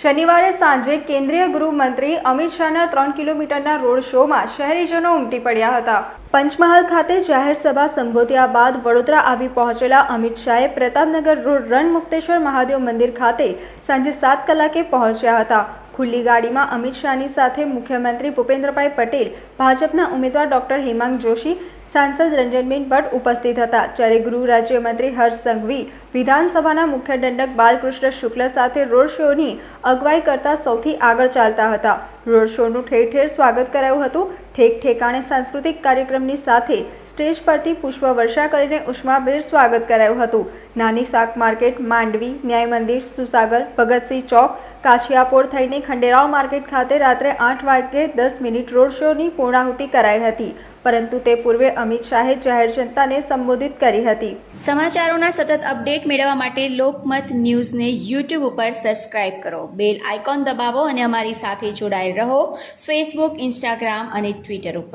શનિવારે સાંજે કેન્દ્રીય ગૃહમંત્રી અમિત શાહના ત્રણ કિલોમીટરના રોડ શોમાં શહેરીજનો ઉમટી પડ્યા હતા. પંચમહાલ ખાતે જાહેર સભા સંબોધ્યા બાદ વડોદરા આવી પહોંચેલા અમિત શાહે પ્રતાપનગર રોડ રણમુક્તેશ્વર મહાદેવ મંદિર ખાતે સાંજે સાત કલાકે પહોંચ્યા હતા. ખુલ્લી ગાડીમાં અમિત શાહની સાથે મુખ્યમંત્રી ભૂપેન્દ્રભાઈ પટેલ, ભાજપના ઉમેદવાર ડોક્ટર હેમાંગ જોશી સાંસદ રંજનબેન ભટ્ટ ઉપસ્થિત હતા. જ્યારે ગૃહ રાજ્યમંત્રી હર્ષ સંઘવી, વિધાનસભાના મુખ્ય દંડક બાલકૃષ્ણ શુક્લ સાથે રોડ શોની અગવાઈ કરતા સૌથી આગળ ચાલતા હતા. રોડ શોનું ઠેર ઠેર સ્વાગત કરાયું હતું. ઠેક ઠેકાણે સાંસ્કૃતિક કાર્યક્રમની સાથે સ્ટેજ પરથી પુષ્પવર્ષા કરીને ઉષ્માભેર સ્વાગત કરાયું હતું. નાની શાક માર્કેટ, માંડવી, ન્યાય મંદિર, સુસાગર, ભગતસિંહ ચોક કાછિયાપોળ થઈને ખંડેરાવ માર્કેટ ખાતે રાત્રે આઠ વાગ્યે દસ મિનિટ રોડ શોની પૂર્ણાહુતિ કરાઈ હતી. પરંતુ તે પૂર્વે અમિત શાહે જાહેર જનતાને સંબોધિત કરી હતી. સમાચારોના સતત અપડેટ મેળવવા માટે લોકમત ન્યૂઝને યુટ્યુબ ઉપર સબસ્ક્રાઇબ કરો. બેલ આઇકોન દબાવો અને અમારી સાથે જોડાયેલ રહો. ફેસબુક ઇન્સ્ટાગ્રામ અને ટ્વિટર ઉપર.